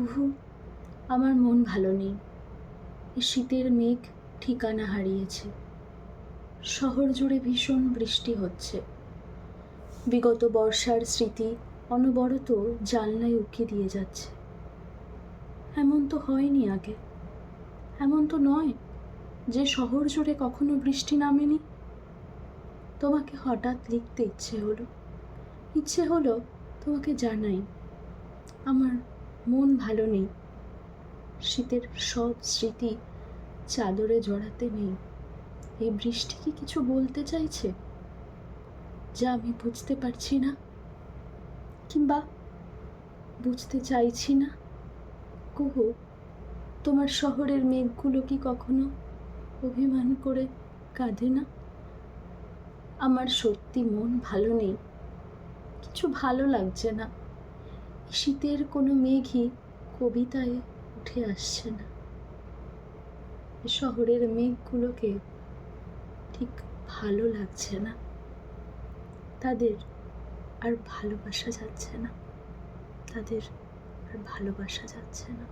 কুহু আমার মন ভালো নেই। এ শীতের মেঘ ঠিকানা হারিয়েছে। শহর জুড়ে ভীষণ বৃষ্টি হচ্ছে। বিগত বর্ষার স্মৃতি অনবরত জানলায় উকি দিয়ে যাচ্ছে। এমন তো হয়নি আগে। এমন তো নয় যে শহর জুড়ে কখনো বৃষ্টি নামেনি। তোমাকে হঠাৎ লিখতে ইচ্ছে হলো। ইচ্ছে হলো তোমাকে জানাই আমার মন ভালো নেই। শীতের সব স্মৃতি চাদরে জড়াতে নেই। এই বৃষ্টি কি কিছু বলতে চাইছে? যা আমি বুঝতে পারছি না। কিংবা বুঝতে চাইছি না। কুহু, তোমার শহরের মেঘগুলো কি কখনো অভিমান করে কাঁদে না? আমার সত্যি মন ভালো নেই। কিছু ভালো লাগছে না। শীতের কোনো মেঘই কবিতায় উঠে আসছে না। শহরের মেঘগুলোকে ঠিক ভালো লাগছে না। তাদের আর ভালোবাসা যাচ্ছে না। তাদের আর ভালোবাসা যাচ্ছে না।